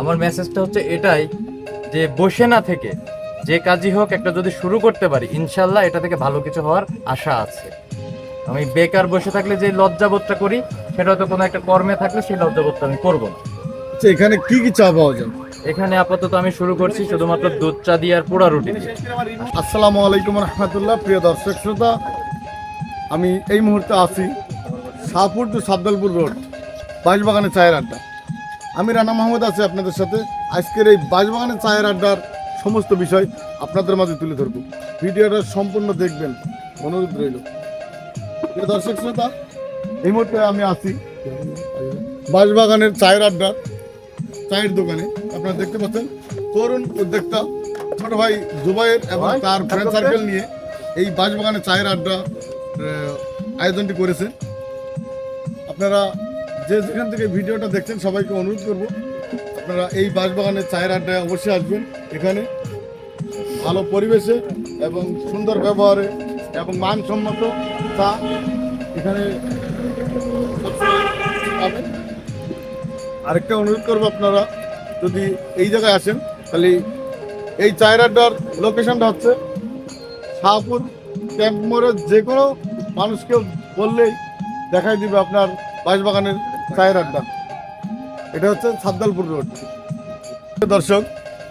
আমার মেসেজটা হচ্ছে এটাই যে বসে না থেকে যে কাজই হোক একটা যদি শুরু করতে পারি ইনশাল্লাহ এটা থেকে ভালো কিছু হওয়ার আশা আছে। আমি বেকার বসে থাকলে যে লজ্জাবোধটা করি সেটা হয়তো কোনো একটা কর্মে থাকলে সেই লজ্জাবোধটা আমি করব না। আচ্ছা এখানে কি কি চা পাওয়া যায়? এখানে আপাতত আমি শুরু করছি শুধুমাত্র দুধ চা দিয়ে আর পোড়া রুটি দিয়ে। আসসালামু আলাইকুম রহমতুল্লাহ প্রিয় দর্শক শ্রোতা। আমি এই মুহূর্তে আছি শাহপুর টু সাবদলপুর রোড বাঁশবাগানের চায়ের আড্ডা। আমি রানা মাহমুদ আছি আপনাদের সাথে। আজকের এই বাঁশবাগানের চায়ের আড্ডার সমস্ত বিষয় আপনাদের মাঝে তুলে ধরব। ভিডিওটা সম্পূর্ণ দেখবেন অনুরোধ রইল। দর্শক শ্রোতা এই মুহূর্তে আমি আছি বাঁশবাগানের চায়ের আড্ডা চায়ের দোকানে। আপনারা দেখতে পাচ্ছেন তরুণ উদ্যোক্তা ছোট ভাই জুবাইয়ের এবং তার ফ্রেন্ড সার্কেল নিয়ে এই বাঁশবাগানে চায়ের আড্ডা আয়োজনটি করেছে আপনারা যে যেখান থেকে ভিডিওটা দেখছেন, সবাইকে অনুরোধ করব, আপনারা এই বাঁশবাগানের চায়ের আড্ডায় অবশ্যই আসবেন এখানে। ভালো পরিবেশে এবং সুন্দর ব্যবহারে এবং মানসম্মত চা এখানে আরেকটা অনুরোধ করব আপনারা, যদি এই জায়গায় আসেন, তাহলে এই চায়ের আড্ডার লোকেশনটা হচ্ছে শাহপুর ক্যাম্প মোড়ের যে কোনো মানুষকে বললেই দেখাই দিবে আপনার বাঁশবাগানের চায়ের আড্ডা। এটা হচ্ছে সাদ্দালপুর রোড। দর্শক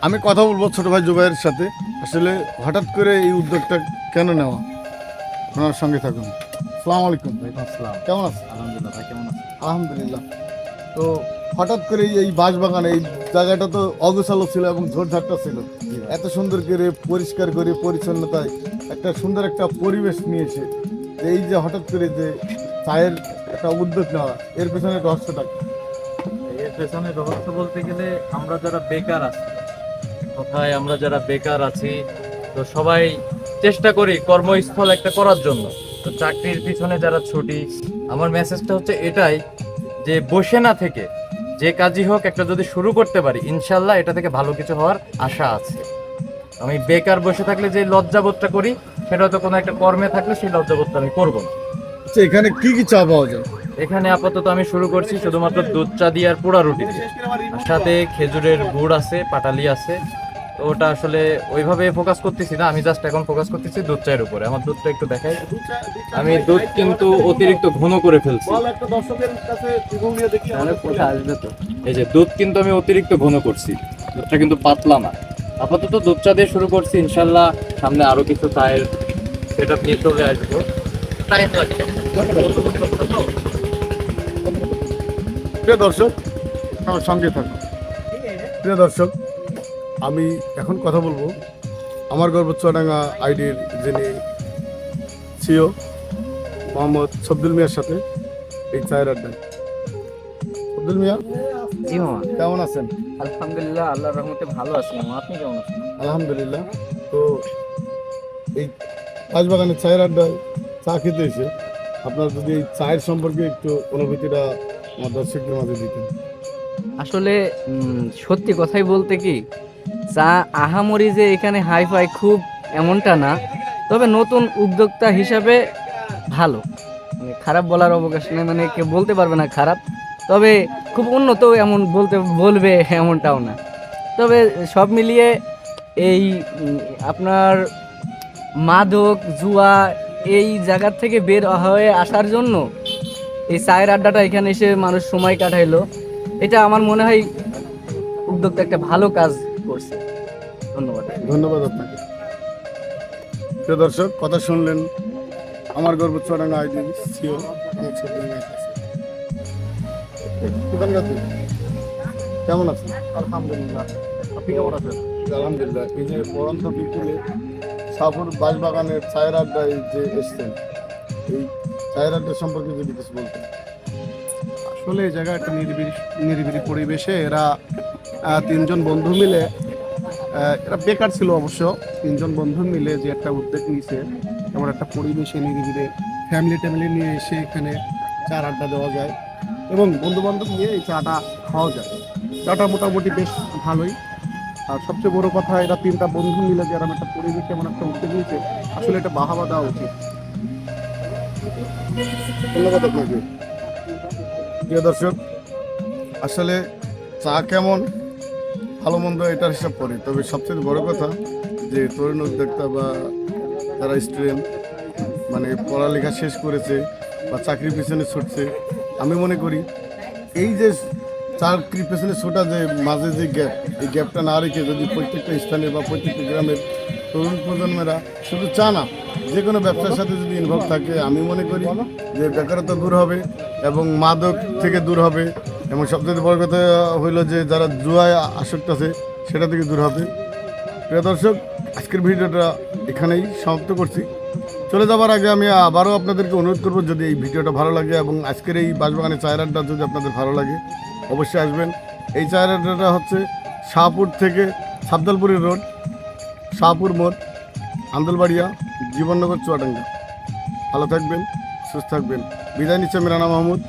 আমি কথা বলব ছোট ভাই জুবাইয়ের সাথে। আসলে হঠাৎ করে এই উদ্যোগটা কেন নেওয়া? আপনার সঙ্গে থাকুন। সালাম আলাইকুম আসসালাম। কেমন আছেন? আলহামদুলিল্লাহ ভাই কেমন আছেন? আলহামদুলিল্লাহ। তো হঠাৎ করে এই বাঁশবাগান এই জায়গাটা তো অগোছালো ছিল এবং ঝোড়ঝাড়টা ছিল। এত সুন্দর করে পরিষ্কার করে পরিচ্ছন্নতায় একটা সুন্দর একটা পরিবেশ নিয়েছে। এই যে হঠাৎ করে যে চায়ের একটা উদ্যোগ নেওয়া এর পেছনে রহস্যটা? এর পেছনে রহস্য বলতে গেলে আমরা যারা বেকার আছি, কোথায় আমরা যারা বেকার আছি, তো সবাই চেষ্টা করি কর্মস্থল একটা করার জন্য। তো চাকরির পিছনে যারা ছুটি, আমার মেসেজটা হচ্ছে এটাই যে বসে না থেকে যে কাজই হোক একটা যদি শুরু করতে পারি, ইনশাল্লাহ এটা থেকে ভালো কিছু হওয়ার আশা আছে। আমি বেকার বসে থাকলে যে লজ্জাবোধটা করি, সেটা হয়তো কোনো একটা কর্মে থাকলে সেই লজ্জাবোধটা আমি করব না। আচ্ছা এখানে কি কি চা পাওয়া যায়? এখানে আপাতত আমি শুরু করছি শুধুমাত্র দুধ চা দিয়ে আর পোড়া রুটি দিয়ে। আর সাথে খেজুরের গুড় আছে পাটালি আছে। তো ওটা আসলে ওইভাবে ফোকাস করতেছি না আমি জাস্ট এখন ফোকাস করতেছি দুধ চায়ের উপরে। আমার দুধটা একটু দেখাই। আমি দুধ কিন্তু অতিরিক্ত ঘন করে ফেলছি। এই যে দুধ কিন্তু আমি অতিরিক্ত ঘন করছি। দুধটা কিন্তু পাতলা না। আপাতত দুধ চা দিয়ে শুরু করছি ইনশাল্লাহ সামনে আরও কিছু চায়ের সেটা নিয়ে চলে আসব। প্রিয় দর্শক আমার সঙ্গে থাকুন। প্রিয় দর্শক আমি এখন কথা বলব আমার গর্ব চুয়াডাঙ্গা আইডির যিনি সিও মোহাম্মদ সবদুল মিয়ার সাথে এই চায়ের আড্ডায়। সবদুল মিয়া জি মামা কেমন আছেন? আলহামদুলিল্লাহ আল্লাহর রহমতে ভালো আছি মামা আপনি কেমন আছেন? আলহামদুলিল্লাহ। তো এই বাগানের চায়ের আড্ডায় চা খেতে এসে আপনার যদি এই চায়ের সম্পর্কে একটু অনুভূতিটা আমার দর্শকদের মাঝে দিতেন। আসলে সত্যি কথাই বলতে কি, চা আহামরি যে এখানে হাই ফাই খুব এমনটা না, তবে নতুন উদ্যোক্তা হিসাবে ভালো। মানে খারাপ বলার অবকাশ নেই মানে কেউ বলতে পারবে না খারাপ, তবে খুব উন্নত এমন বলতে, বলবে এমনটাও না। তবে সব মিলিয়ে এই আপনার মাদক, জুয়া এই জায়গার থেকে বের হয়ে আসার জন্য এই চায়ের আড্ডাটা এখানে এসে মানুষ সময় কাটাইলো। এটা আমার মনে হয় উদ্যোক্তা একটা ভালো কাজ করছে। ধন্যবাদ। ধন্যবাদ আপনাকে। প্রিয় দর্শক কথা শুনলেন আমার গর্ব চুয়াডাঙ্গা আইডি সিও কেমন আছেন? আলহামদুলিল্লাহ। আপনি কেমন আছেন? আলহামদুলিল্লাহ এই যে পরন্ত বিপুলে সাপুর বাঁশবাগানের চায়ের আড্ডায় যে এসছেন, এই চায়ের আড্ডা সম্পর্কে যদি কিছু বলতেন। আসলে এই জায়গায় একটা নিরিবিলি নিরিবিলি পরিবেশে এরা তিনজন বন্ধু মিলে এরা বেকার ছিল অবশ্য, তিনজন বন্ধু মিলে যে একটা উদ্যোগ নিয়েছে, এমন একটা পরিবেশে নিরিবিলি ফ্যামিলি ট্যামিলি নিয়ে এসে এখানে চার আড্ডা দেওয়া যায় এবং বন্ধু বান্ধব নিয়ে এই চাটা খাওয়া যায়। চাটা মোটামুটি বেশ ভালোই। আর সবচেয়ে বড় কথা এরা তিনটা বন্ধু মিলে যে এরকম একটা পরিবেশে এমন একটা উদ্যোগ নিয়েছে আসলে এটা বাহাবা দেওয়া উচিত। ধন্যবাদ আপনাকে। প্রিয় দর্শক আসলে চা কেমন ভালো মন্দ এটার হিসাব পড়ে তবে সবচেয়ে বড় কথা যে তরুণ উদ্যোক্তা বা তারা স্টুডেন্ট মানে পড়ালেখা শেষ করেছে বা চাকরির পিছনে ছুটছে আমি মনে করি এই যে চাকরির পেছনে ছোটা যে মাঝে যে গ্যাপ, এই গ্যাপটা না রেখে যদি প্রত্যেকটা স্থানে বা প্রত্যেকটা গ্রামের তরুণ প্রজন্মেরা শুধু চা না, যে কোনো ব্যবসার সাথে যদি ইনভলভ থাকে, আমি মনে করি যে বেকারত্ব দূর হবে এবং মাদক থেকে দূর হবে। এবং সবচেয়ে বড় কথা হইল যে যারা জুয়ায় আসক্ত আছে, সেটা থেকে দূর হবে। প্রিয় দর্শক, আজকের ভিডিওটা এখানেই সমাপ্ত করছি। চলে যাবার আগে আমি আবারও আপনাদেরকে অনুরোধ করব, যদি এই ভিডিওটা ভালো লাগে এবং আজকের এই বাঁশবাগানের চায়ের আড্ডা যদি আপনাদের ভালো লাগে অবশ্যই আসবেন। এই আড্ডাটা হচ্ছে শাহপুর থেকে সাবদালপুরি রোড, শাহপুর মোড় আন্দলবাড়িয়া জীবননগর, চুয়াডাঙ্গা। ভালো থাকবেন, সুস্থ থাকবেন। বিদায় নিচ্ছে মিরানা মাহমুদ।